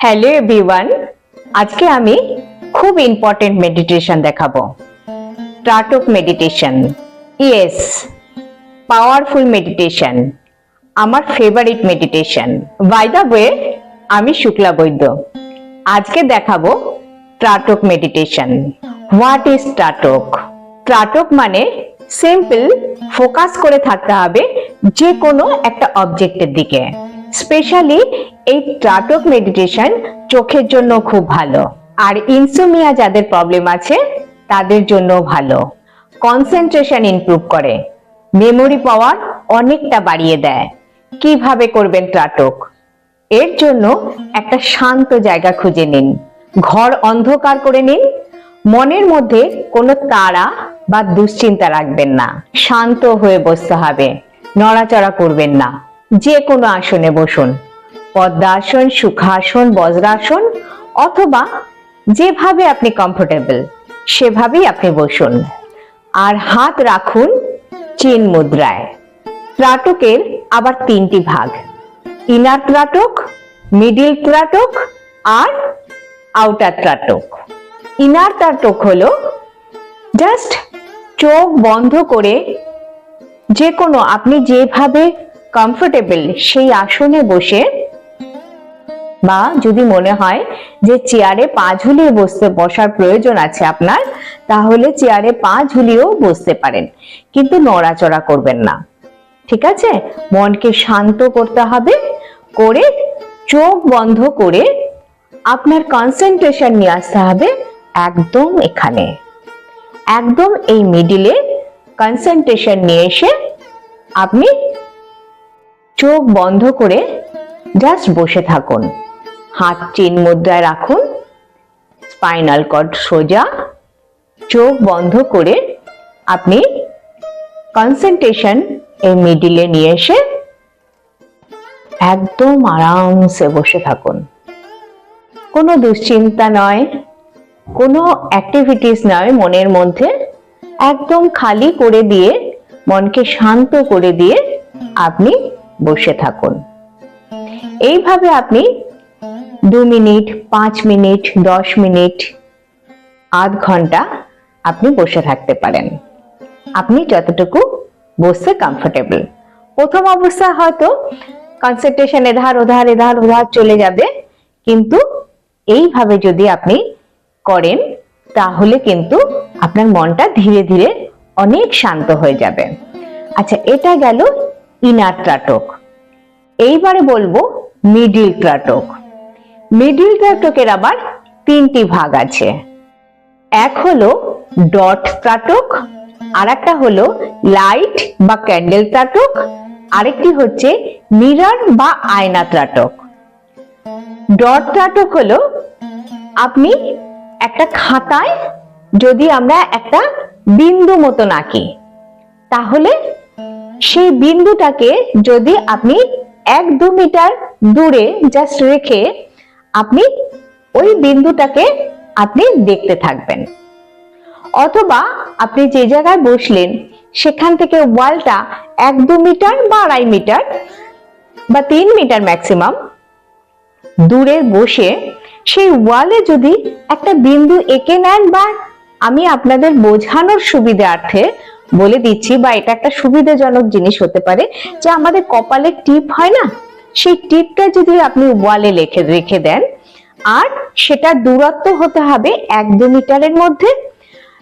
Hello everyone আজকে আমি খুব ইম্পর্টেন্ট মেডিটেশন দেখাবো। Tratak meditation yes powerful meditation আমার favourite meditation by the way আমি শুক্লা বৈদ্য। আজকে দেখাবো tratak meditation what is tratak tratak মানে সিম্পল ফোকাস করে থাকতে হবে যে কোনো একটা অবজেক্টের দিকে। স্পেশালি এই ট্রাটক মেডিটেশন চোখের জন্য খুব ভালো। আর ইনসোমিয়া যাদের প্রবলেম আছে, তাদের জন্য ভালো। কনসেন্ট্রেশন ইমপ্রুভ করে। মেমোরি পাওয়ার অনেকটা বাড়িয়ে দেয়। কীভাবে করবেন ট্রাটক এর জন্য একটা শান্ত জায়গা খুঁজে নিন। ঘর অন্ধকার করে নিন। মনের মধ্যে কোনো তাড়া বা দুশ্চিন্তা রাখবেন না। শান্ত হয়ে বসতে হবে। নড়াচড়া করবেন না। যে কোনো আসনে বসুন। পদ্মাসন, সুখাসন, বজ্রাসন, অথবা যেভাবে আপনি কমফোর্টেবল সেভাবেই আপনি বসুন। আর হাত রাখুন চিন মুদ্রায়। ত্রাটকের আবার তিনটি ভাগ। ইনার ত্রাটক মিডিল ত্রাটক আর আউটার ত্রাটক। ইনার ত্রাটক হলো জাস্ট চোখ বন্ধ করে যে কোনো আপনি যেভাবে কমফোর্টেবল সেই আসনে বসে বা যদি মনে হয় যে চেয়ারে পা ঝুলিয়ে বসতে বসার প্রয়োজন আছে আপনার, তাহলে চেয়ারে পা ঝুলিয়েও বসতে পারেন। কিন্তু নড়াচড়া করবেন না। ঠিক আছে? মনকে শান্ত করতে হবে। করে চোখ বন্ধ করে আপনার কনসেন্ট্রেশন নিয়ে আসতে হবে একদম এখানে। একদম এই মিডিলে কনসেন্ট্রেশন নিয়ে এসে আপনি চোখ বন্ধ করে জাস্ট বসে থাকুন। হাত চিন মুদ্রায় রাখুন। স্পাইনাল কর্ড সোজা। চোখ বন্ধ করে আপনি কনসেন্ট্রেশন এই মিডিলে নিয়ে এসে একদম আরামসে বসে থাকুন। কোনো দুশ্চিন্তা নয়, কোনো অ্যাক্টিভিটিস নয় মনের মধ্যে। একদম খালি করে দিয়ে, মনকে শান্ত করে দিয়ে আপনি বসে থাকুন। এইভাবে আপনি দু মিনিট, পাঁচ মিনিট, দশ মিনিট, আধ ঘণ্টা আপনি বসে থাকতে পারেন। আপনি যতটুকু বসতে কমফোর্টেবল প্রথম অবস্থা হয়তো কনসেন্ট্রেশন এধার, ওধার এধার, ওধার চলে যাবে। কিন্তু এইভাবে যদি আপনি করেন, তাহলে কিন্তু আপনার মনটা ধীরে ধীরে অনেক শান্ত হয়ে যাবে। আচ্ছা এটা গেল ইনার ত্রাটক এইবারে বলব মিডিল ত্রাটক মিডিল ত্রাটকের আবার তিনটি ভাগ আছে। এক হলো ডট ত্রাটক আর একটা হলো লাইট বা ক্যান্ডেল ত্রাটক আরেকটি হচ্ছে মিরার বা আয়না ত্রাটক ডট ত্রাটক হলো আপনি একটা খাতায় যদি আমরা একটা বিন্দু মতন আঁকি, তাহলে সেই বিন্দুটাকে যদি আপনি এক দু মিটার দূরে জাস্ট রেখে আপনি ওই বিন্দুটাকে আপনি দেখতে থাকবেন। অথবা আপনি যে জায়গায় বসলেন, সেখান থেকে ওয়ালটা এক দু মিটার বা আড়াই মিটার বা তিন মিটার ম্যাক্সিমাম দূরে বসে সেই ওয়ালে যদি একটা বিন্দু এঁকে নেন বা আমি আপনাদের বোঝানোর সুবিধার্থে বলে দিচ্ছি বা এটা একটা সুবিধাজনক জিনিস হতে পারে যে আমাদের কপালে টিপ হয় না? সেই টিপটা যদি আপনি ওয়ালে লেখে, রেখে দেন, আর সেটা দূরত্ব হতে হবে এক দু মিটারের মধ্যে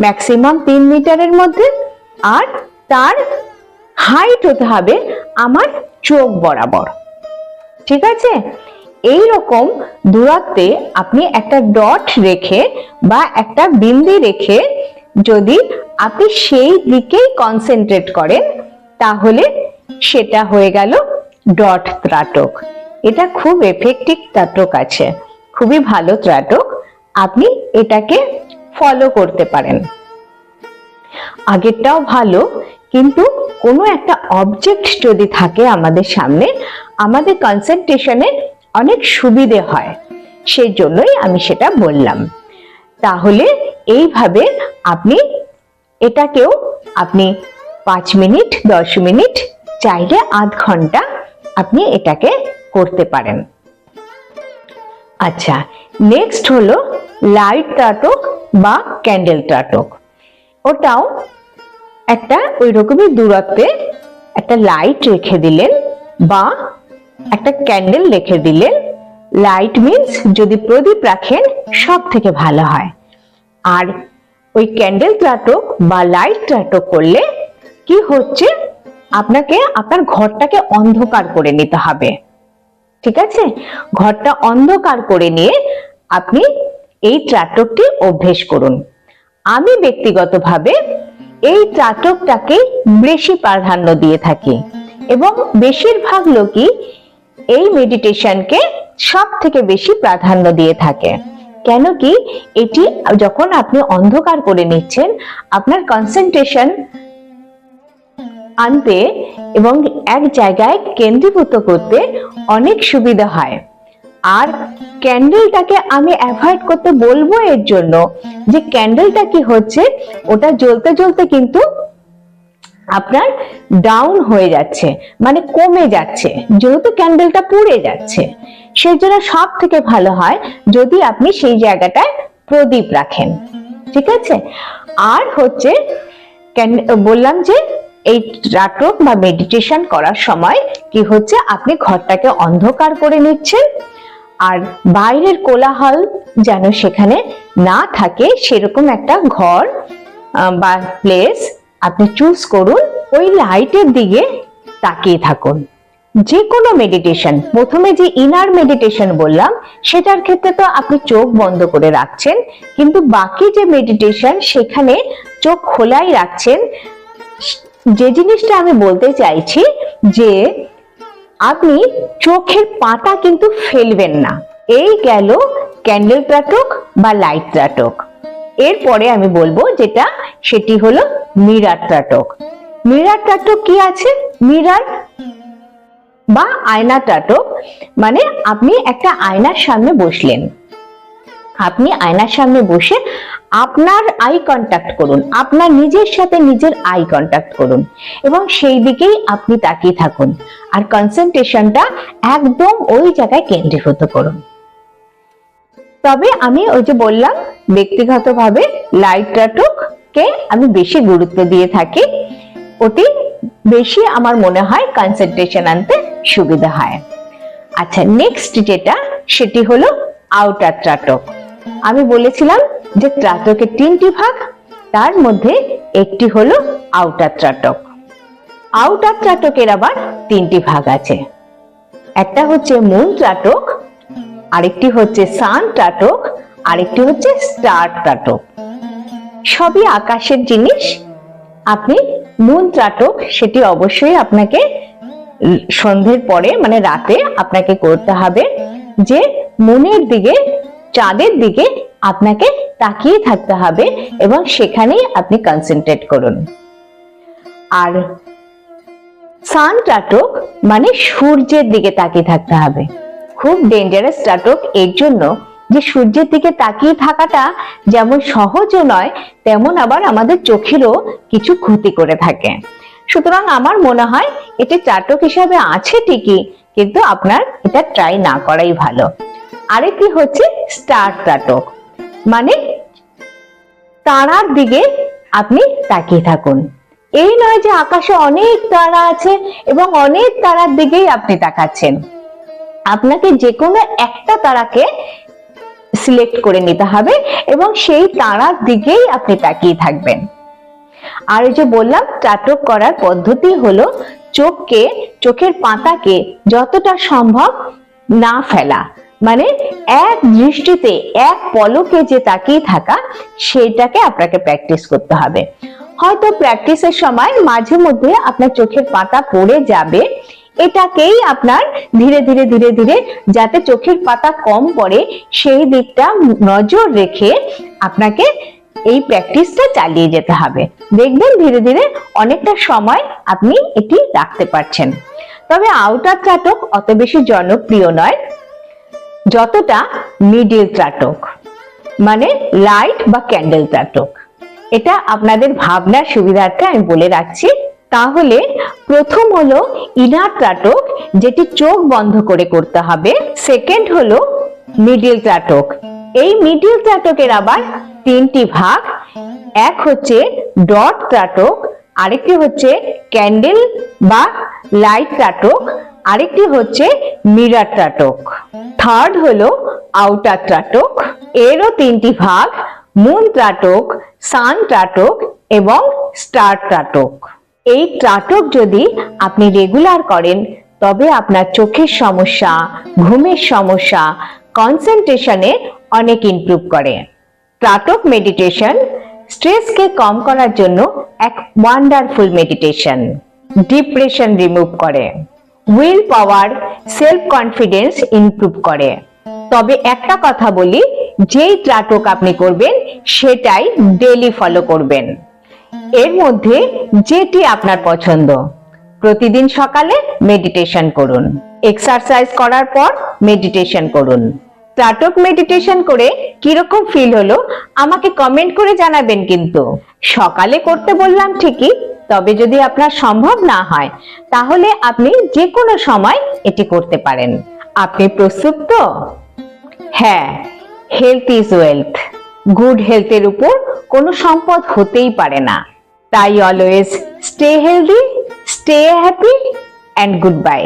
ম্যাক্সিমাম তিন মিটারের মধ্যে, আর তার হাইট হতে হবে আমার চোখ বরাবর। ঠিক আছে? এই রকম দূরত্বে আপনি একটা ডট রেখে বা একটা বিন্দি রেখে যদি আপনি সেই দিকেই কনসেন্ট্রেট করেন, তাহলে সেটা হয়ে গেল ডট ত্রাটক। এটা খুব এফেক্টিভ ত্রাটক আছে, খুবই ভালো ত্রাটক। আপনি এটাকে ফলো করতে পারেন। আগেরটাও ভালো, কিন্তু কোনো একটা অবজেক্ট যদি থাকে আমাদের সামনে, আমাদের কনসেন্ট্রেশনে অনেক সুবিধে হয়। সেই জন্যই আমি সেটা বললাম। তাহলে এইভাবে আপনি এটাকেও আপনি পাঁচ মিনিট, দশ মিনিট, চাইলে আধ ঘণ্টা আপনি এটাকে করতে পারেন। আচ্ছা নেক্সট হলো লাইট ত্রাটক বা ক্যান্ডেল ত্রাটক। ওটাও একটা ওই রকমই দূরত্বে একটা লাইট রেখে দিলেন বা একটা ক্যান্ডেল রেখে দিলেন। লাইট মিন্স যদি প্রদীপ রাখেন সব থেকে ভালো হয়। আর ওই ক্যান্ডেল ত্রাটক বা লাইট ত্রাটক করলে কি হচ্ছে? আপনাকে, আপনার ঘরটাকে অন্ধকার করে নিতে হবে। ঠিক আছে? ঘরটা অন্ধকার করে নিয়ে আপনি এই ত্রাটকটি অভ্যেস করুন। আমি ব্যক্তিগতভাবে এই ত্রাটকটাকে বেশি প্রাধান্য দিয়ে থাকি এবং বেশিরভাগ লোকই এই মেডিটেশনকে সব থেকে বেশি প্রাধান্য দিয়ে থাকে। কেন কি এটি যখন আপনি অন্ধকার করে নিচ্ছেন, আপনার কনসেন্ট্রেশন আনতে এবং এক জায়গায় কেন্দ্রীভূত করতে অনেক সুবিধা হয়। আর ক্যান্ডেলটাকে আমি অ্যাভয়েড করতে বলব এর জন্য যে ক্যান্ডেলটা কি হচ্ছে, ওটা জ্বলতে জ্বলতে কিন্তু আপনার ডাউন হয়ে যাচ্ছে মানে কমে যাচ্ছে, যেহেতু ক্যান্ডেলটা পুড়ে যাচ্ছে। সেই জন্য সব থেকে ভালো হয় যদি আপনি সেই জায়গাটায় প্রদীপ রাখেন, ঠিক আছে? আর হচ্ছে বললাম যে এই নাটক বা মেডিটেশন করার সময় কি হচ্ছে? আপনি ঘরটাকে অন্ধকার করে নিচ্ছেন, আর বাইরের কোলাহল যেন সেখানে না থাকে, সেরকম একটা ঘর বা প্লেস আপনি চুজ করুন ওই লাইটের দিকে তাকিয়ে থাকুন। যে কোনো মেডিটেশন প্রথমে যে ইনার মেডিটেশন বললাম, সেটার ক্ষেত্রে তো আপনি চোখ বন্ধ করে রাখছেন, কিন্তু বাকি যে মেডিটেশন সেখানে চোখ খোলাই রাখছেন। যে জিনিসটা আমি বলতে চাইছি যে, আপনি চোখের পাতা কিন্তু ফেলবেন না। এই গেল ক্যান্ডেল ত্রাটক বা লাইট ত্রাটক এরপরে আমি বলব যেটা, সেটি হলো মিরার ত্রাটক মিরার ত্রাটক কি আছে? মিরার বা আয়না ত্রাটক মানে আপনি একটা আয়নার সামনে বসলেন। আপনি আয়নার সামনে বসে আপনার আই কন্টাক্ট করুন, আপনার নিজের সাথে নিজের আই কন্টাক্ট করুন এবং সেই দিকেই আপনি তাকিয়ে থাকুন আর কনসেন্ট্রেশনটা একদম ওই জায়গায় কেন্দ্রীভূত করুন। তবে আমি ওই যে বললাম ব্যক্তিগতভাবে লাইট কে আমি বেশি গুরুত্ব দিয়ে থাকি। ওটি বেশি আমার মনে হয় কনসেন্ট্রেশন আনতে সুবিধা হয়। আচ্ছা নেক্সট যেটা, সেটি হলো আউটার ত্রাটক। আমি বলেছিলাম যে ত্রাটকের তিনটি ভাগ, তার মধ্যে একটি হলো আউটার ত্রাটক। আউটার ত্রাটকের আবার তিনটি ভাগ আছে। একটা হচ্ছে মুন ত্রাটক, আরেকটি হচ্ছে সান ত্রাটক আরেকটি হচ্ছে স্টার ত্রাটক সবই আকাশের জিনিস। আপনি মুন ত্রাটক, সেটি অবশ্যই আপনাকে সন্ধ্যের পরে মানে রাতে আপনাকে করতে হবে যে মনের দিকে, চাঁদের দিকে আপনাকে তাকিয়ে থাকতে হবে এবং সেখানেই আপনি কনসেন্ট্রেট করুন। আর সান টাটক মানে সূর্যের দিকে তাকিয়ে থাকতে হবে। খুব ডেঞ্জারাস টাটক এর জন্য যে সূর্যের দিকে তাকিয়ে থাকাটা যেমন সহজও নয়, তেমন আবার আমাদের চোখেরও কিছু ক্ষতি করে থাকে। সুতরাং আমার মনে হয় এটি চাটক হিসাবে আছে ঠিকই, কিন্তু আপনার এটা ট্রাই না করাই ভালো। আরেকটি হচ্ছে স্টার চাটক। মানে তারার দিকে আপনি তাকিয়ে থাকুন। এই নয় যে আকাশে অনেক তারা আছে এবং অনেক তারার দিকেই আপনি তাকাচ্ছেন। আপনাকে যে কোনো একটা তারাকে সিলেক্ট করে নিতে হবে এবং সেই তারার দিকেই আপনি তাকিয়ে থাকবেন। আর এই যে বললাম চাটক করার পদ্ধতি হলো চোখকে, চোখের পাতাকে যতটা সম্ভব না ফেলা। মানে এক দৃষ্টিতে, এক পলকে যে তাকিয়ে থাকা সেটাকে আপনাকে প্র্যাকটিস করতে হবে। হয়তো প্র্যাকটিসের সময় মাঝে মধ্যে আপনার চোখের পাতা পড়ে যাবে এটাকেই আপনার ধীরে ধীরে ধীরে ধীরে যাতে চোখের পাতা কম পড়ে, সেই দিকটা নজর রেখে আপনাকে এই প্র্যাকটিসটা চালিয়ে যেতে হবে। দেখবেন ধীরে ধীরে অনেকটা সময় আপনি এটি রাখতে পারছেন। তবে আউটার চাটক অত বেশি জনপ্রিয় নয়, যতটা মিডিল ত্রাটক মানে লাইট বা ক্যান্ডেল ত্রাটক এটা আপনাদের ভাবনার সুবিধার্থে আমি বলে রাখছি। তাহলে প্রথম হলো ইনার ত্রাটক, যেটি চোখ বন্ধ করে করতে হবে। সেকেন্ড হলো মিডিল ত্রাটক। এই মিডিল ত্রাটকের আবার তিনটি ভাগ। এক হচ্ছে ডট ত্রাটক, আরেকটি হচ্ছে ক্যান্ডেল বা লাইট ত্রাটক, আরেকটি হচ্ছে মিরার ত্রাটক। থার্ড হলো আউটার ত্রাটক। এরও তিনটি ভাগ মুন ত্রাটক সান ত্রাটক এবং স্টার ত্রাটক। এই ত্রাটক যদি আপনি রেগুলার করেন, তবে আপনার চোখের সমস্যা, ঘুমের সমস্যা কনসেন্ট্রেশনে অনেক ইমপ্রুভ করে। ত্রাটক মেডিটেশন স্ট্রেসকে কম করার জন্য এক ওয়ান্ডারফুল মেডিটেশন ডিপ্রেশন রিমুভ করে। Will power self confidence improve করে। তবে একটা কথা বলি, যেই ত্রাটক আপনি করবেন, সেটাই ডেলি ফলো করবেন। এর মধ্যে যেটি আপনার পছন্দ। প্রতিদিন সকালে মেডিটেশন করুন। এক্সারসাইজ করার পর মেডিটেশন করুন। ত্রাটক মেডিটেশন করে কীরকম ফিল হলো আমাকে কমেন্ট করে জানাবেন কিন্তু। সকালে করতে বললাম ঠিকই, তবে যদি আপনার সম্ভব না হয়, তাহলে আপনি যে কোনো সময় এটি করতে পারেন। আপনি প্রস্তুত তো? হ্যাঁ হেলথ ইজ ওয়েলথ গুড হেলথের উপর কোনো সম্পদ হতেই পারে না। তাই always stay healthy stay happy and goodbye